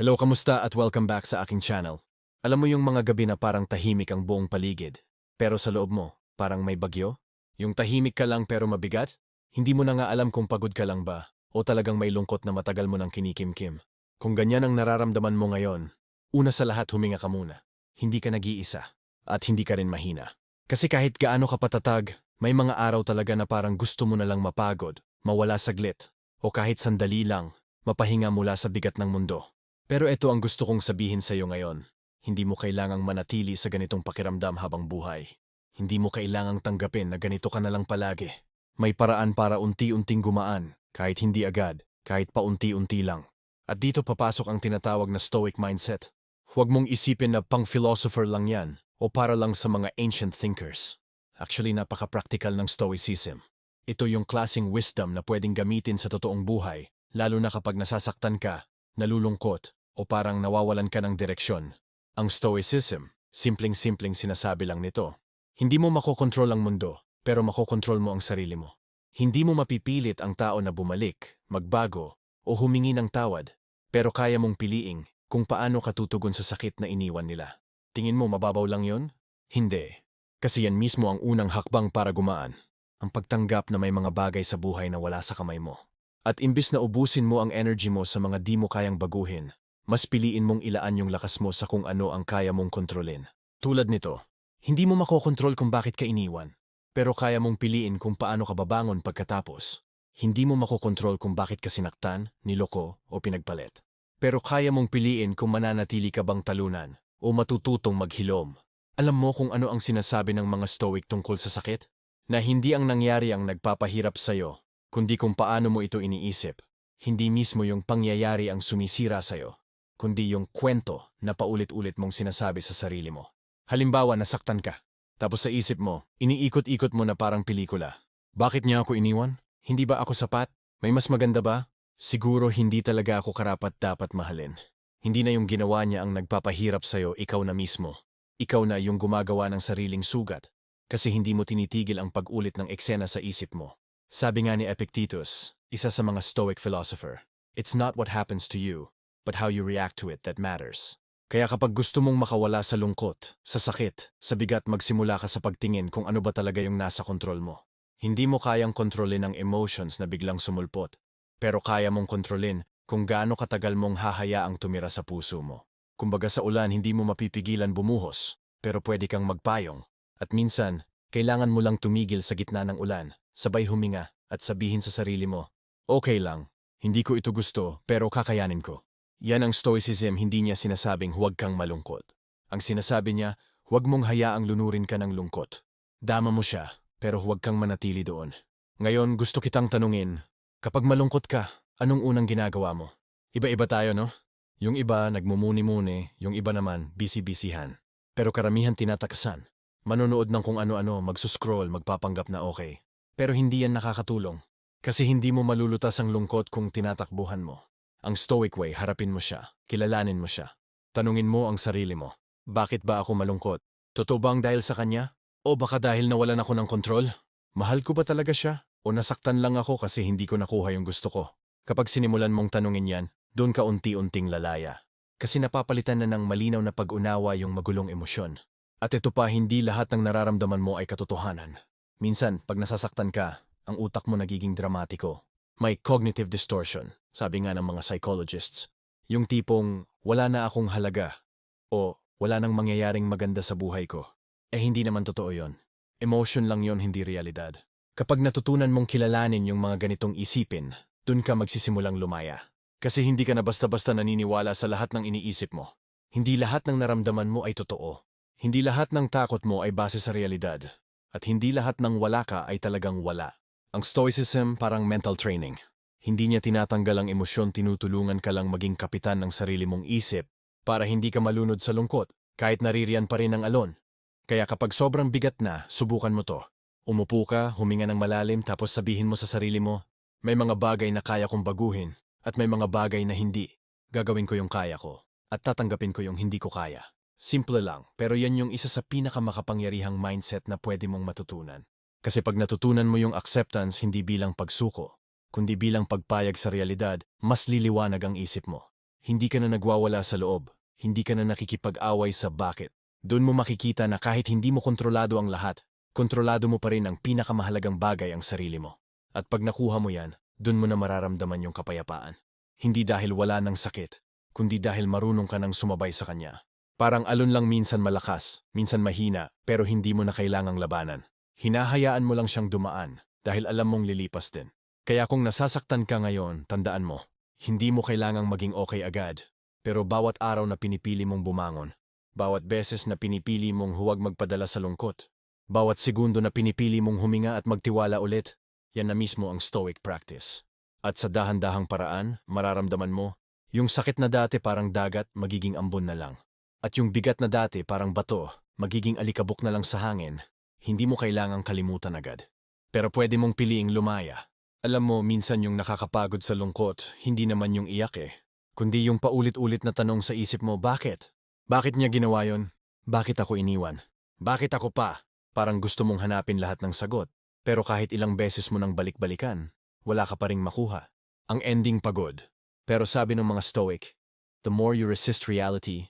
Hello, kamusta at welcome back sa aking channel. Alam mo yung mga gabi na parang tahimik ang buong paligid, pero sa loob mo, parang may bagyo? Yung tahimik ka lang pero mabigat? Hindi mo na nga alam kung pagod ka lang ba, o talagang may lungkot na matagal mo nang kinikimkim. Kung ganyan ang nararamdaman mo ngayon, una sa lahat huminga ka muna. Hindi ka nag-iisa, at hindi ka rin mahina. Kasi kahit gaano ka patatag, may mga araw talaga na parang gusto mo na lang mapagod, mawala saglit, o kahit sandali lang, mapahinga mula sa bigat ng mundo. Pero ito ang gusto kong sabihin sa iyo ngayon. Hindi mo kailangang manatili sa ganitong pakiramdam habang buhay. Hindi mo kailangang tanggapin na ganito ka na lang palagi. May paraan para unti-unting gumaan, kahit hindi agad, kahit paunti-unti lang. At dito papasok ang tinatawag na stoic mindset. Huwag mong isipin na pang-philosopher lang yan o para lang sa mga ancient thinkers. Actually, napaka-practical ng stoicism. Ito yung klasing wisdom na pwedeng gamitin sa totoong buhay, lalo na kapag nasasaktan ka, nalulungkot, o parang nawawalan ka ng direksyon. Ang stoicism, simpleng-simpleng sinasabi lang nito. Hindi mo makokontrol ang mundo, pero makokontrol mo ang sarili mo. Hindi mo mapipilit ang tao na bumalik, magbago, o humingi ng tawad, pero kaya mong piliing kung paano ka tutugon sa sakit na iniwan nila. Tingin mo mababaw lang yon? Hindi. Kasi yan mismo ang unang hakbang para gumaan. Ang pagtanggap na may mga bagay sa buhay na wala sa kamay mo. At imbis na ubusin mo ang energy mo sa mga di mo kayang baguhin, mas piliin mong ilaan yung lakas mo sa kung ano ang kaya mong kontrolin. Tulad nito, hindi mo makokontrol kung bakit ka iniwan, pero kaya mong piliin kung paano ka babangon pagkatapos. Hindi mo makokontrol kung bakit ka sinaktan, niloko o pinagpalit. Pero kaya mong piliin kung mananatili ka bang talunan o matututong maghilom. Alam mo kung ano ang sinasabi ng mga stoic tungkol sa sakit? Na hindi ang nangyari ang nagpapahirap sa'yo, kundi kung paano mo ito iniisip. Hindi mismo yung pangyayari ang sumisira sa'yo, kundi yung kwento na paulit-ulit mong sinasabi sa sarili mo. Halimbawa, nasaktan ka. Tapos sa isip mo, iniikot-ikot mo na parang pelikula. Bakit niya ako iniwan? Hindi ba ako sapat? May mas maganda ba? Siguro hindi talaga ako karapat dapat mahalin. Hindi na yung ginawa niya ang nagpapahirap sa'yo, ikaw na mismo. Ikaw na yung gumagawa ng sariling sugat kasi hindi mo tinitigil ang pag-ulit ng eksena sa isip mo. Sabi nga ni Epictetus, isa sa mga Stoic philosopher, It's not what happens to you, but how you react to it that matters. Kaya kapag gusto mong makawala sa lungkot, sa sakit, sa bigat magsimula ka sa pagtingin kung ano ba talaga yung nasa kontrol mo. Hindi mo kayang kontrolin ang emotions na biglang sumulpot, pero kaya mong kontrolin kung gaano katagal mong hahayaang tumira sa puso mo. Kumbaga sa ulan hindi mo mapipigilan bumuhos, pero pwede kang magpayong. At minsan, kailangan mo lang tumigil sa gitna ng ulan, sabay huminga, at sabihin sa sarili mo, Okay lang, hindi ko ito gusto, pero kakayanin ko. Yan ang stoicism hindi niya sinasabing huwag kang malungkot. Ang sinasabi niya, huwag mong hayaang lunurin ka ng lungkot. Dama mo siya, pero huwag kang manatili doon. Ngayon gusto kitang tanungin, kapag malungkot ka, anong unang ginagawa mo? Iba-iba tayo, no? Yung iba nagmumuni-muni, yung iba naman busy-busyhan. Pero karamihan tinatakasan. Manonood ng kung ano-ano, magsuscroll, magpapanggap na okay. Pero hindi yan nakakatulong. Kasi hindi mo malulutas ang lungkot kung tinatakbuhan mo. Ang stoic way, harapin mo siya, kilalanin mo siya. Tanungin mo ang sarili mo, bakit ba ako malungkot? Totoo bang dahil sa kanya? O baka dahil nawalan ako ng kontrol? Mahal ko ba talaga siya? O nasaktan lang ako kasi hindi ko nakuha yung gusto ko? Kapag sinimulan mong tanungin yan, doon ka unti-unting lalaya. Kasi napapalitan na ng malinaw na pag-unawa yung magulong emosyon. At ito pa, hindi lahat ng nararamdaman mo ay katotohanan. Minsan, pag nasasaktan ka, ang utak mo nagiging dramatiko. May cognitive distortion, sabi nga ng mga psychologists. Yung tipong, wala na akong halaga. O, wala nang mangyayaring maganda sa buhay ko. Eh hindi naman totoo yon. Emotion lang yon, hindi realidad. Kapag natutunan mong kilalanin yung mga ganitong isipin, dun ka magsisimulang lumaya. Kasi hindi ka na basta-basta naniniwala sa lahat ng iniisip mo. Hindi lahat ng naramdaman mo ay totoo. Hindi lahat ng takot mo ay base sa realidad. At hindi lahat ng wala ka ay talagang wala. Ang stoicism parang mental training. Hindi niya tinatanggal ang emosyon, tinutulungan ka lang maging kapitan ng sarili mong isip para hindi ka malunod sa lungkot kahit naririyan pa rin ang alon. Kaya kapag sobrang bigat na, subukan mo to. Umupo ka, huminga ng malalim tapos sabihin mo sa sarili mo, may mga bagay na kaya kong baguhin at may mga bagay na hindi. Gagawin ko yung kaya ko at tatanggapin ko yung hindi ko kaya. Simple lang, pero yan yung isa sa pinakamakapangyarihang mindset na pwede mong matutunan. Kasi pag natutunan mo yung acceptance hindi bilang pagsuko, kundi bilang pagpayag sa realidad, mas liliwanag ang isip mo. Hindi ka na nagwawala sa loob. Hindi ka na nakikipag-away sa bakit. Doon mo makikita na kahit hindi mo kontrolado ang lahat, kontrolado mo pa rin ang pinakamahalagang bagay ang sarili mo. At pag nakuha mo yan, doon mo na mararamdaman yung kapayapaan. Hindi dahil wala ng sakit, kundi dahil marunong ka nang sumabay sa kanya. Parang alon lang minsan malakas, minsan mahina, pero hindi mo na kailangang labanan. Hinahayaan mo lang siyang dumaan dahil alam mong lilipas din. Kaya kung nasasaktan ka ngayon, tandaan mo, hindi mo kailangang maging okay agad. Pero bawat araw na pinipili mong bumangon, bawat beses na pinipili mong huwag magpadala sa lungkot, bawat segundo na pinipili mong huminga at magtiwala ulit, yan na mismo ang stoic practice. At sa dahan-dahang paraan, mararamdaman mo, yung sakit na dati parang dagat, magiging ambon na lang. At yung bigat na dati parang bato, magiging alikabok na lang sa hangin, hindi mo kailangang kalimutan agad. Pero pwede mong piliing lumaya. Alam mo, minsan yung nakakapagod sa lungkot, hindi naman yung iyak eh. Kundi yung paulit-ulit na tanong sa isip mo, bakit? Bakit niya ginawa yon? Bakit ako iniwan? Bakit ako pa? Parang gusto mong hanapin lahat ng sagot. Pero kahit ilang beses mo nang balik-balikan, wala ka pa ring makuha. Ang ending pagod. Pero sabi ng mga stoic, the more you resist reality,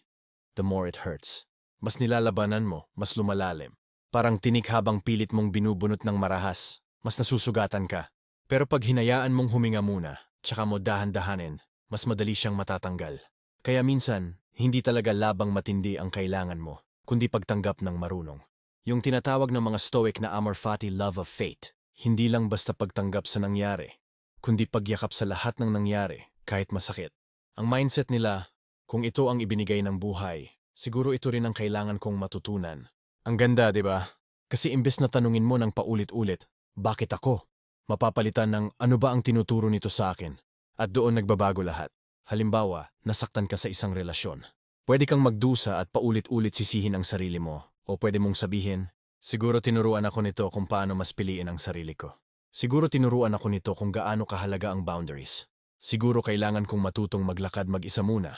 the more it hurts. Mas nilalabanan mo, mas lumalalim. Parang tinik habang pilit mong binubunot ng marahas, mas nasusugatan ka. Pero pag hinayaan mong huminga muna, tsaka mo dahan-dahanin, mas madali siyang matatanggal. Kaya minsan, hindi talaga labang matindi ang kailangan mo, kundi pagtanggap ng marunong. Yung tinatawag ng mga stoic na amor fati love of fate, hindi lang basta pagtanggap sa nangyari, kundi pagyakap sa lahat ng nangyari, kahit masakit. Ang mindset nila, kung ito ang ibinigay ng buhay, siguro ito rin ang kailangan kong matutunan. Ang ganda, di ba? Kasi imbes na tanungin mo ng paulit-ulit, bakit ako? Mapapalitan ng ano ba ang tinuturo nito sa akin? At doon nagbabago lahat. Halimbawa, nasaktan ka sa isang relasyon. Pwede kang magdusa at paulit-ulit sisihin ang sarili mo. O pwede mong sabihin, siguro tinuruan ako nito kung paano mas piliin ang sarili ko. Siguro tinuruan ako nito kung gaano kahalaga ang boundaries. Siguro kailangan kong matutong maglakad mag-isa muna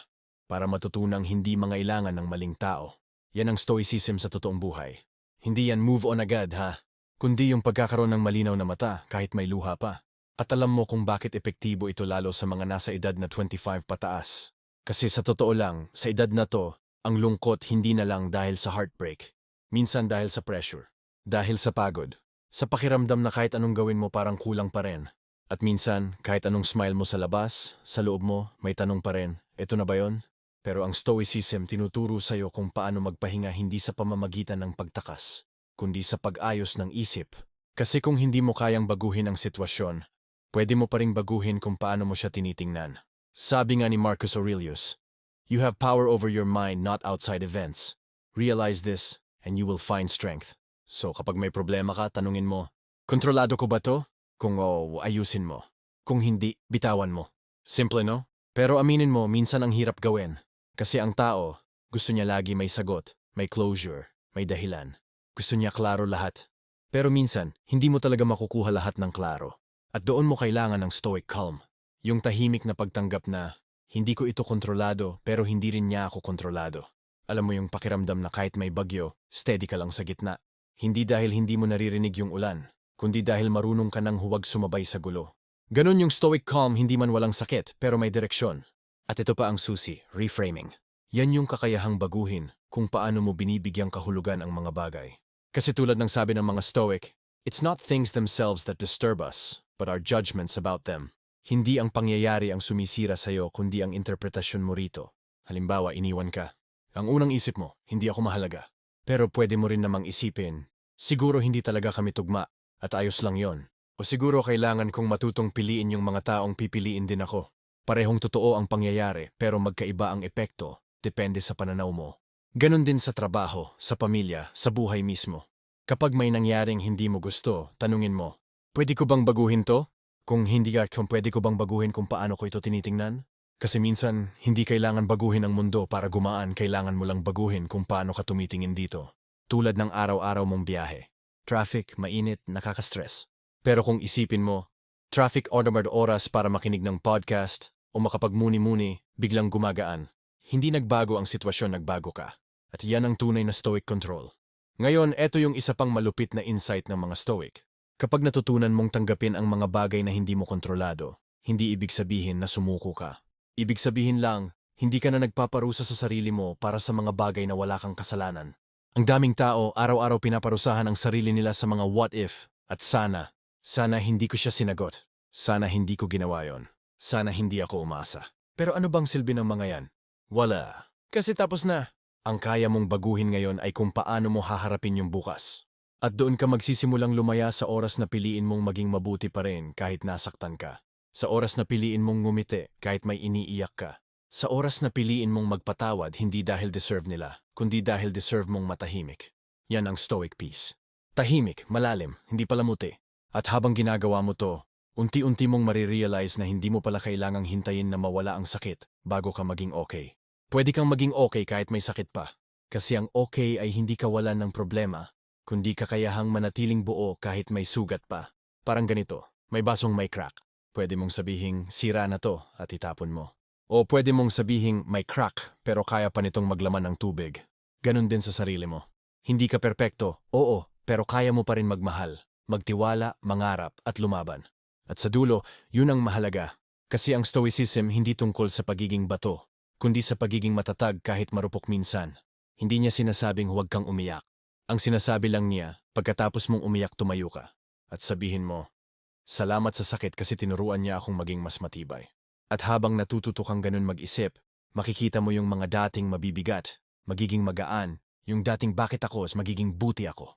para matutunang hindi mangailangan ng maling tao. Yan ang stoicism sa totoong buhay. Hindi yan move on agad ha, kundi yung pagkakaroon ng malinaw na mata kahit may luha pa. At alam mo kung bakit epektibo ito lalo sa mga nasa edad na 25 pataas. Kasi sa totoo lang, sa edad na to, ang lungkot hindi na lang dahil sa heartbreak. Minsan dahil sa pressure. Dahil sa pagod. Sa pakiramdam na kahit anong gawin mo parang kulang pa rin. At minsan, kahit anong smile mo sa labas, sa loob mo, may tanong pa rin, eto na ba yon? Pero ang stoicism tinuturo sa'yo kung paano magpahinga hindi sa pamamagitan ng pagtakas, kundi sa pag-ayos ng isip. Kasi kung hindi mo kayang baguhin ang sitwasyon, pwede mo pa ring baguhin kung paano mo siya tinitingnan. Sabi nga ni Marcus Aurelius, You have power over your mind not outside events. Realize this, and you will find strength. So kapag may problema ka, tanungin mo, Kontrolado ko ba to? Kung oo, ayusin mo. Kung hindi, bitawan mo. Simple no? Pero aminin mo, minsan ang hirap gawin. Kasi ang tao, gusto niya lagi may sagot, may closure, may dahilan. Gusto niya klaro lahat. Pero minsan, hindi mo talaga makukuha lahat ng klaro. At doon mo kailangan ng stoic calm. Yung tahimik na pagtanggap na, hindi ko ito kontrolado pero hindi rin niya ako kontrolado. Alam mo yung pakiramdam na kahit may bagyo, steady ka lang sa gitna. Hindi dahil hindi mo naririnig yung ulan, kundi dahil marunong ka nang huwag sumabay sa gulo. Ganon yung stoic calm hindi man walang sakit pero may direksyon. At ito pa ang susi, reframing. Yan yung kakayahang baguhin kung paano mo binibigyang kahulugan ang mga bagay. Kasi tulad ng sabi ng mga stoic, it's not things themselves that disturb us, but our judgments about them. Hindi ang pangyayari ang sumisira sa'yo kundi ang interpretasyon mo rito. Halimbawa, iniwan ka. Ang unang isip mo, hindi ako mahalaga. Pero pwede mo rin namang isipin, siguro hindi talaga kami tugma at ayos lang yon. O siguro kailangan kong matutong piliin yung mga taong pipiliin din ako. Parehong totoo ang pangyayari pero magkaiba ang epekto, depende sa pananaw mo. Ganon din sa trabaho, sa pamilya, sa buhay mismo. Kapag may nangyaring hindi mo gusto, tanungin mo, pwede ko bang baguhin to? Kung hindi ka, kung pwede ko bang baguhin kung paano ko ito tinitingnan? Kasi minsan, hindi kailangan baguhin ang mundo para gumaan, kailangan mo lang baguhin kung paano ka tumitingin dito. Tulad ng araw-araw mong biyahe. Traffic, mainit, nakaka-stress. Pero kung isipin mo, traffic o naman oras para makinig ng podcast o makapagmuni-muni, biglang gumagaan. Hindi nagbago ang sitwasyon, nagbago ka. At yan ang tunay na stoic control. Ngayon, eto yung isa pang malupit na insight ng mga stoic. Kapag natutunan mong tanggapin ang mga bagay na hindi mo kontrolado, hindi ibig sabihin na sumuko ka. Ibig sabihin lang, Hindi ka na nagpaparusa sa sarili mo para sa mga bagay na wala kang kasalanan. Ang daming tao araw-araw pinaparusahan ang sarili nila sa mga what if at sana. Sana hindi ko siya sinagot. Sana hindi ko ginawa yon. Sana hindi ako umasa. Pero ano bang silbi ng mga yan? Wala. Kasi tapos na. Ang kaya mong baguhin ngayon ay kung paano mo haharapin yung bukas. At doon ka magsisimulang lumaya sa oras na piliin mong maging mabuti pa rin kahit nasaktan ka. Sa oras na piliin mong ngumiti kahit may iniiyak ka. Sa oras na piliin mong magpatawad hindi dahil deserve nila, kundi dahil deserve mong matahimik. Yan ang stoic peace. Tahimik, malalim, hindi palamuti. At habang ginagawa mo to, unti-unti mong marirealize na hindi mo pala kailangang hintayin na mawala ang sakit bago ka maging okay. Pwede kang maging okay kahit may sakit pa. Kasi ang okay ay hindi kawalan ng problema, kundi kakayahang manatiling buo kahit may sugat pa. Parang ganito, may basong may crack. Pwede mong sabihing sira na to at itapon mo. O pwede mong sabihing may crack pero kaya pa nitong maglaman ng tubig. Ganon din sa sarili mo. Hindi ka perpekto, oo, pero kaya mo pa rin magmahal, magtiwala, mangarap at lumaban. At sa dulo, yun ang mahalaga. Kasi ang stoicism hindi tungkol sa pagiging bato, kundi sa pagiging matatag kahit marupok minsan. Hindi niya sinasabing huwag kang umiyak. Ang sinasabi lang niya, pagkatapos mong umiyak tumayo ka. At sabihin mo, salamat sa sakit kasi tinuruan niya akong maging mas matibay. At habang natututo kang ganun mag-isip, makikita mo yung mga dating mabibigat, magiging magaan, yung dating bakit ako magiging buti ako.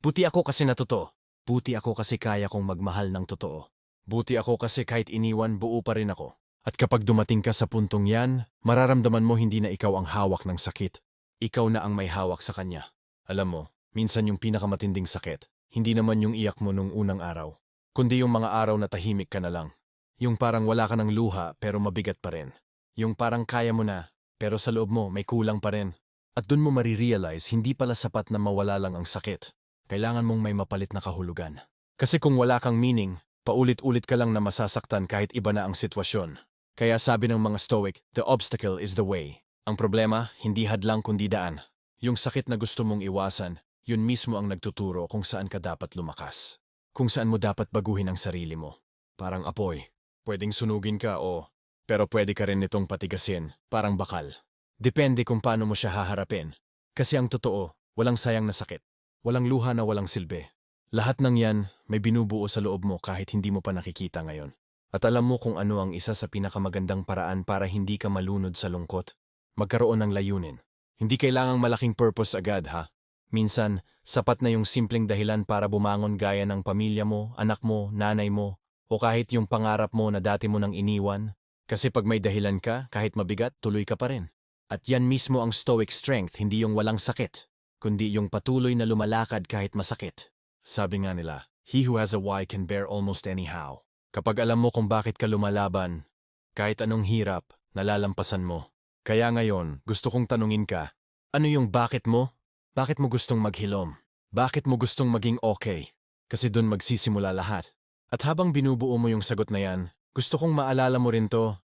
Buti ako kasi natuto. Buti ako kasi kaya kong magmahal ng totoo. Buti ako kasi kahit iniwan buo pa rin ako. At kapag dumating ka sa puntong yan, mararamdaman mo hindi na ikaw ang hawak ng sakit. Ikaw na ang may hawak sa kanya. Alam mo, minsan yung pinakamatinding sakit, hindi naman yung iyak mo nung unang araw, kundi yung mga araw na tahimik ka na lang. Yung parang wala ka ng luha pero mabigat pa rin. Yung parang kaya mo na, pero sa loob mo may kulang pa rin. At dun mo marirealize hindi pala sapat na mawala lang ang sakit. Kailangan mong may mapalit na kahulugan. Kasi kung wala kang meaning, paulit-ulit ka lang na masasaktan kahit iba na ang sitwasyon. Kaya sabi ng mga Stoic, the obstacle is the way. Ang problema, hindi hadlang kundi daan. Yung sakit na gusto mong iwasan, yun mismo ang nagtuturo kung saan ka dapat lumakas. Kung saan mo dapat baguhin ang sarili mo. Parang apoy. Pwedeng sunugin ka o... Pero pwede ka rin nitong patigasin, parang bakal. Depende kung paano mo siya haharapin. Kasi ang totoo, walang sayang na sakit. Walang luha na walang silbi. Lahat ng yan may binubuo sa loob mo kahit hindi mo pa nakikita ngayon. At alam mo kung ano ang isa sa pinakamagandang paraan para hindi ka malunod sa lungkot? Magkaroon ng layunin. Hindi kailangang malaking purpose agad ha. Minsan, sapat na yung simpleng dahilan para bumangon gaya ng pamilya mo, anak mo, nanay mo, o kahit yung pangarap mo na dati mo nang iniwan. Kasi pag may dahilan ka, kahit mabigat, tuloy ka pa rin. At yan mismo ang stoic strength, hindi yung walang sakit, kundi yung patuloy na lumalakad kahit masakit. Sabi nga nila, he who has a why can bear almost anyhow. Kapag alam mo kung bakit ka lumalaban, kahit anong hirap, nalalampasan mo. Kaya ngayon, gusto kong tanungin ka, ano yung bakit mo? Bakit mo gustong maghilom? Bakit mo gustong maging okay? Kasi doon magsisimula lahat. At habang binubuo mo yung sagot na yan, gusto kong maalala mo rin to,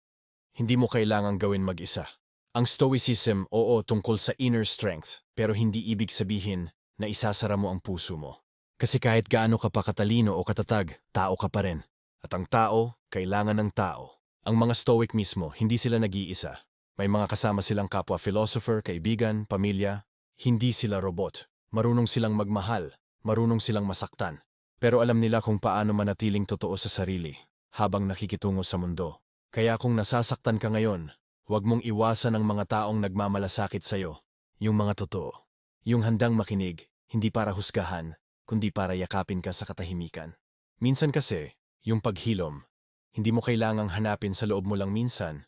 hindi mo kailangang gawin mag-isa. Ang stoicism, oo, tungkol sa inner strength, pero hindi ibig sabihin na isasara mo ang puso mo. Kasi kahit gaano ka pa katalino o katatag, tao ka pa rin. At ang tao, kailangan ng tao. Ang mga stoic mismo, hindi sila nag-iisa. May mga kasama silang kapwa philosopher, kaibigan, pamilya. Hindi sila robot. Marunong silang magmahal. Marunong silang masaktan. Pero alam nila kung paano manatiling totoo sa sarili habang nakikitungo sa mundo. Kaya kung nasasaktan ka ngayon, huwag mong iwasan ang mga taong nagmamalasakit sa'yo. Yung mga totoo. Yung handang makinig, hindi para husgahan, kundi para yakapin ka sa katahimikan. Minsan kasi, yung paghilom, hindi mo kailangang hanapin sa loob mo lang minsan.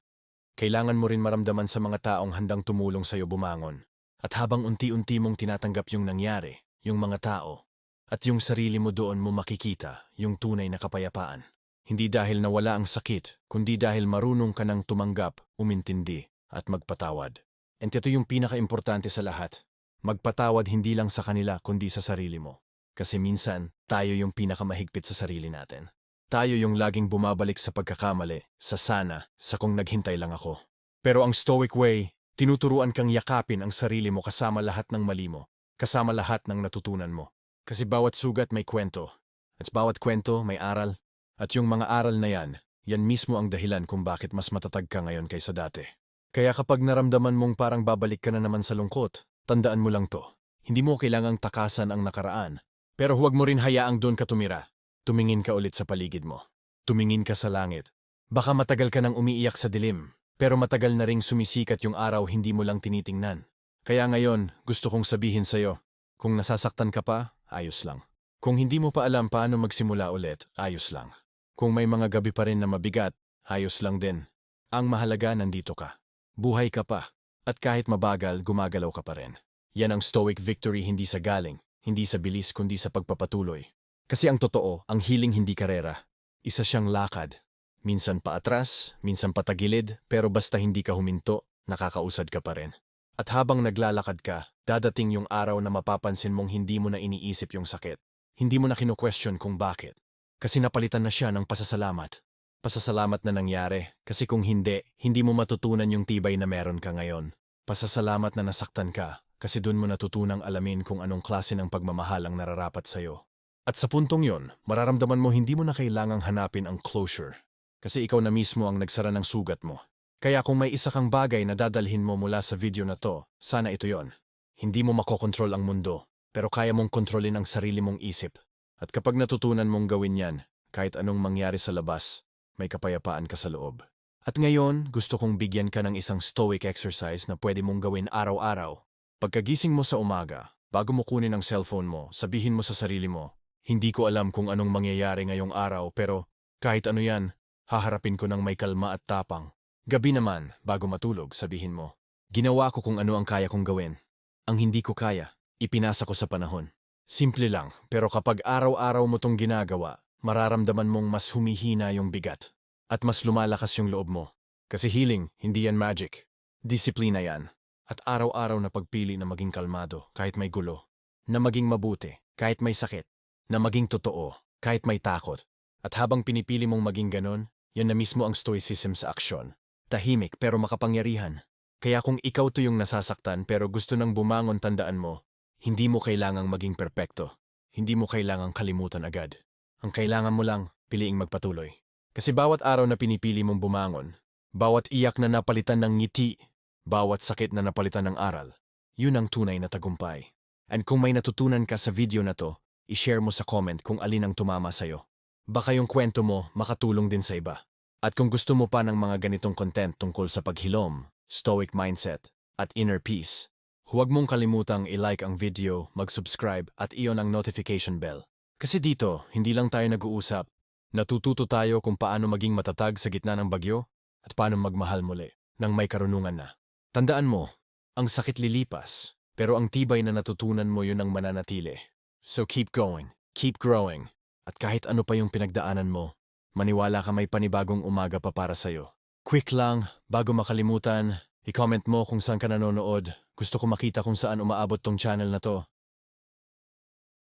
Kailangan mo rin maramdaman sa mga taong handang tumulong sa'yo bumangon. At habang unti-unti mong tinatanggap yung nangyari, yung mga tao, at yung sarili mo doon mo makikita yung tunay na kapayapaan. Hindi dahil nawala ang sakit, kundi dahil marunong ka nang tumanggap, umintindi, at magpatawad. And ito yung pinaka-importante sa lahat. Magpatawad hindi lang sa kanila kundi sa sarili mo. Kasi minsan, tayo yung pinakamahigpit sa sarili natin. Tayo yung laging bumabalik sa pagkakamali, sa sana, sa kung naghintay lang ako. Pero ang stoic way, tinuturuan kang yakapin ang sarili mo kasama lahat ng mali mo, kasama lahat ng natutunan mo. Kasi bawat sugat may kwento, at bawat kwento may aral. At yung mga aral na yan, yan mismo ang dahilan kung bakit mas matatag ka ngayon kaysa dati. Kaya kapag naramdaman mong parang babalik ka na naman sa lungkot, tandaan mo lang to. Hindi mo kailangang takasan ang nakaraan. Pero huwag mo rin hayaang doon ka tumira. Tumingin ka ulit sa paligid mo. Tumingin ka sa langit. Baka matagal ka nang umiiyak sa dilim, pero matagal na ring sumisikat yung araw hindi mo lang tinitingnan. Kaya ngayon, gusto kong sabihin sa'yo, kung nasasaktan ka pa, ayos lang. Kung hindi mo pa alam paano magsimula ulit, ayos lang. Kung may mga gabi pa rin na mabigat, ayos lang din. Ang mahalaga nandito ka. Buhay ka pa. At kahit mabagal, gumagalaw ka pa rin. Yan ang stoic victory hindi sa galing, hindi sa bilis kundi sa pagpapatuloy. Kasi ang totoo, ang healing hindi karera. Isa siyang lakad. Minsan paatras, minsan patagilid, pero basta hindi ka huminto, nakakausad ka pa rin. At habang naglalakad ka, dadating yung araw na mapapansin mong hindi mo na iniisip yung sakit. Hindi mo na kino-question kung bakit. Kasi napalitan na siya ng pasasalamat. Pasasalamat na nangyari, kasi kung hindi, hindi mo matutunan yung tibay na meron ka ngayon. Pasasalamat na nasaktan ka, kasi dun mo natutunang alamin kung anong klase ng pagmamahal ang nararapat sa'yo. At sa puntong yon, mararamdaman mo hindi mo na kailangang hanapin ang closure. Kasi ikaw na mismo ang nagsara ng sugat mo. Kaya kung may isa kang bagay na dadalhin mo mula sa video na to, sana ito yon. Hindi mo makokontrol ang mundo, pero kaya mong kontrolin ang sarili mong isip. At kapag natutunan mong gawin yan, kahit anong mangyari sa labas, may kapayapaan ka sa loob. At ngayon, gusto kong bigyan ka ng isang stoic exercise na pwede mong gawin araw-araw. Pagkagising mo sa umaga, bago mo kunin ang cellphone mo, sabihin mo sa sarili mo, hindi ko alam kung anong mangyayari ngayong araw pero kahit ano yan, haharapin ko ng may kalma at tapang. Gabi naman, bago matulog, sabihin mo, ginawa ko kung ano ang kaya kong gawin. Ang hindi ko kaya, ipinasa ko sa panahon. Simple lang, pero kapag araw-araw mo tong ginagawa, mararamdaman mong mas humihina yung bigat at mas lumalakas yung loob mo. Kasi healing, hindi yan magic. Disiplina yan. At araw-araw na pagpili na maging kalmado kahit may gulo. Na maging mabuti kahit may sakit. Na maging totoo kahit may takot. At habang pinipili mong maging ganon, yan na mismo ang stoicism sa aksyon. Tahimik pero makapangyarihan. Kaya kung ikaw to yung nasasaktan pero gusto nang bumangon tandaan mo, hindi mo kailangang maging perpekto. Hindi mo kailangang kalimutan agad. Ang kailangan mo lang, piliing magpatuloy. Kasi bawat araw na pinipili mong bumangon, bawat iyak na napalitan ng ngiti, bawat sakit na napalitan ng aral, yun ang tunay na tagumpay. And kung may natutunan ka sa video na to, i-share mo sa comment kung alin ang tumama sa'yo. Baka yung kwento mo makatulong din sa iba. At kung gusto mo pa ng mga ganitong content tungkol sa paghilom, stoic mindset, at inner peace, huwag mong kalimutang i-like ang video, mag-subscribe at iyon ang notification bell. Kasi dito, hindi lang tayo nag-uusap, natututo tayo kung paano maging matatag sa gitna ng bagyo at paano magmahal muli nang may karunungan na. Tandaan mo, ang sakit lilipas, pero ang tibay na natutunan mo yun ang mananatili. So keep going, keep growing, at kahit ano pa yung pinagdaanan mo, maniwala ka may panibagong umaga pa para sa'yo. Quick lang, bago makalimutan, i-comment mo kung saan ka nanonood. Gusto ko makita kung saan umaabot tong channel na to.